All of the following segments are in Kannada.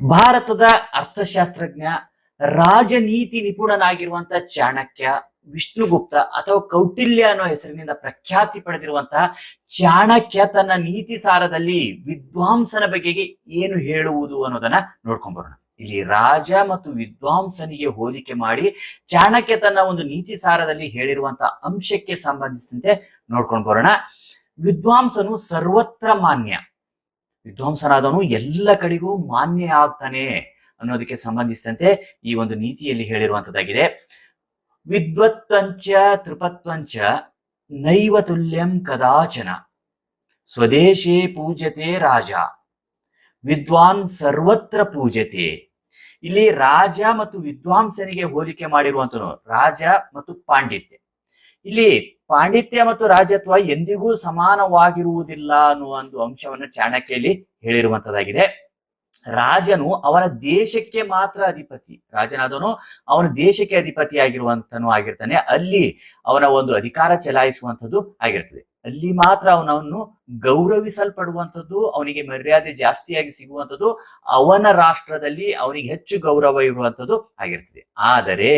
ಭಾರತದ ಅರ್ಥಶಾಸ್ತ್ರಜ್ಞ, ರಾಜನೀತಿ ನಿಪುಣನಾಗಿರುವಂತ ಚಾಣಕ್ಯ, ವಿಷ್ಣುಗುಪ್ತ ಅಥವಾ ಕೌಟಿಲ್ಯ ಅನ್ನೋ ಹೆಸರಿನಿಂದ ಪ್ರಖ್ಯಾತಿ ಪಡೆದಿರುವಂತಹ ಚಾಣಕ್ಯ ತನ್ನ ನೀತಿ ಸಾರದಲ್ಲಿ ವಿದ್ವಾಂಸನ ಬಗೆಗೆ ಏನು ಹೇಳುವುದು ಅನ್ನೋದನ್ನ ನೋಡ್ಕೊಂಡ್ ಬರೋಣ. ಇಲ್ಲಿ ರಾಜ ಮತ್ತು ವಿದ್ವಾಂಸನಿಗೆ ಹೋಲಿಕೆ ಮಾಡಿ ಚಾಣಕ್ಯ ತನ್ನ ಒಂದು ನೀತಿ ಸಾರದಲ್ಲಿ ಹೇಳಿರುವಂತಹ ಅಂಶಕ್ಕೆ ಸಂಬಂಧಿಸಿದಂತೆ ನೋಡ್ಕೊಂಡ್ ಬರೋಣ. ವಿದ್ವಾಂಸನು ಸರ್ವತ್ರ ಮಾನ್ಯ. ವಿದ್ವಾಂಸನಾದವನು ಎಲ್ಲ ಕಡೆಗೂ ಮಾನ್ಯ ಆಗ್ತಾನೆ ಅನ್ನೋದಕ್ಕೆ ಸಂಬಂಧಿಸಿದಂತೆ ಈ ಒಂದು ನೀತಿಯಲ್ಲಿ ಹೇಳಿರುವಂತದ್ದಾಗಿದೆ. ವಿದ್ವತ್ವಂಚ ತೃಪತ್ವಂಚ ನೈವ ತುಲ್ಯಂ ಕದಾಚನ. ಸ್ವದೇಶೇ ಪೂಜ್ಯತೆ ರಾಜ. ವಿದ್ವಾನ್ ಸರ್ವತ್ರ ಪೂಜತೆ ಇಲ್ಲಿ ರಾಜ ಮತ್ತು ವಿದ್ವಾಂಸನಿಗೆ ಹೋಲಿಕೆ ಮಾಡಿರುವಂತನು ರಾಜ ಮತ್ತು ಪಾಂಡಿತ್ಯ. ಇಲ್ಲಿ ಪಾಂಡಿತ್ಯ ಮತ್ತು ರಾಜತ್ವ ಎಂದಿಗೂ ಸಮಾನವಾಗಿರುವುದಿಲ್ಲ ಅನ್ನುವ ಒಂದು ಅಂಶವನ್ನು ಚಾಣಕ್ಯಲ್ಲಿ ಹೇಳಿರುವಂತದ್ದಾಗಿದೆ. ರಾಜನು ಅವನ ದೇಶಕ್ಕೆ ಮಾತ್ರ ಅಧಿಪತಿ. ರಾಜನಾದವನು ಅವನ ದೇಶಕ್ಕೆ ಅಧಿಪತಿ ಆಗಿರುವಂತನು ಆಗಿರ್ತಾನೆ. ಅಲ್ಲಿ ಅವನ ಒಂದು ಅಧಿಕಾರ ಚಲಾಯಿಸುವಂಥದ್ದು ಆಗಿರ್ತದೆ. ಅಲ್ಲಿ ಮಾತ್ರ ಅವನವನ್ನು ಗೌರವಿಸಲ್ಪಡುವಂಥದ್ದು, ಅವನಿಗೆ ಮರ್ಯಾದೆ ಜಾಸ್ತಿಯಾಗಿ ಸಿಗುವಂಥದ್ದು, ಅವನ ರಾಷ್ಟ್ರದಲ್ಲಿ ಅವನಿಗೆ ಹೆಚ್ಚು ಗೌರವ ಇರುವಂಥದ್ದು ಆಗಿರ್ತದೆ. ಆದರೆ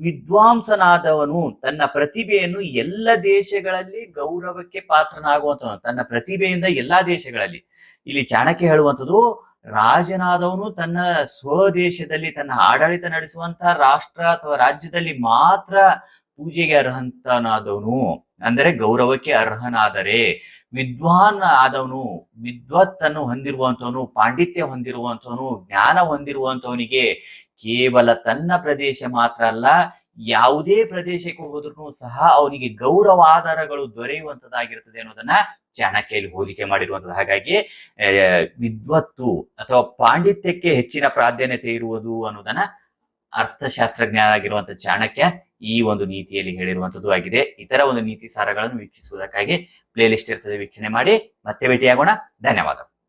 ವಿದ್ವಾಂಸನಾದವನು ತನ್ನ ಪ್ರತಿಭೆಯನ್ನು ಎಲ್ಲ ದೇಶಗಳಲ್ಲಿ ಗೌರವಕ್ಕೆ ಪಾತ್ರನಾಗುವಂಥವನು, ತನ್ನ ಪ್ರತಿಭೆಯಿಂದ ಎಲ್ಲಾ ದೇಶಗಳಲ್ಲಿ. ಇಲ್ಲಿ ಚಾಣಕ್ಯ ಹೇಳುವಂಥದ್ದು, ರಾಜನಾದವನು ತನ್ನ ಸ್ವದೇಶದಲ್ಲಿ ತನ್ನ ಆಡಳಿತ ನಡೆಸುವಂತಹ ರಾಷ್ಟ್ರ ಅಥವಾ ರಾಜ್ಯದಲ್ಲಿ ಮಾತ್ರ ಪೂಜೆಗೆ ಅರ್ಹಂತನಾದವನು, ಅಂದರೆ ಗೌರವಕ್ಕೆ ಅರ್ಹನಾದರೆ, ವಿದ್ವಾನ್ ಆದವನು, ವಿದ್ವತ್ತನ್ನು ಹೊಂದಿರುವಂತವನು, ಪಾಂಡಿತ್ಯ ಹೊಂದಿರುವಂತವನು, ಜ್ಞಾನ ಹೊಂದಿರುವಂತವನಿಗೆ ಕೇವಲ ತನ್ನ ಪ್ರದೇಶ ಮಾತ್ರ ಅಲ್ಲ, ಯಾವುದೇ ಪ್ರದೇಶಕ್ಕೆ ಹೋದ್ರೂ ಸಹ ಅವನಿಗೆ ಗೌರವಾಧಾರಗಳು ದೊರೆಯುವಂತದ್ದಾಗಿರ್ತದೆ ಅನ್ನೋದನ್ನ ಚಾಣಕ್ಯಲ್ಲಿ ಹೋಲಿಕೆ ಮಾಡಿರುವಂತದ್ದು. ಹಾಗಾಗಿ ವಿದ್ವತ್ತು ಅಥವಾ ಪಾಂಡಿತ್ಯಕ್ಕೆ ಹೆಚ್ಚಿನ ಪ್ರಾಧಾನ್ಯತೆ ಇರುವುದು ಅನ್ನೋದನ್ನ ಅರ್ಥಶಾಸ್ತ್ರಜ್ಞರಾಗಿರುವಂತಹ ಚಾಣಕ್ಯ ಈ ಒಂದು ನೀತಿಯಲ್ಲಿ ಹೇಳಿರುವಂತದ್ದು ಆಗಿದೆ. ಇತರ ಒಂದು ನೀತಿ ಸಾರಗಳನ್ನು ವೀಕ್ಷಿಸುವುದಕ್ಕಾಗಿ ಪ್ಲೇಲಿಸ್ಟ್ ಇರ್ತದೆ ವೀಕ್ಷಣೆ ಮಾಡಿ. ಮತ್ತೆ ಭೇಟಿಯಾಗೋಣ. ಧನ್ಯವಾದ.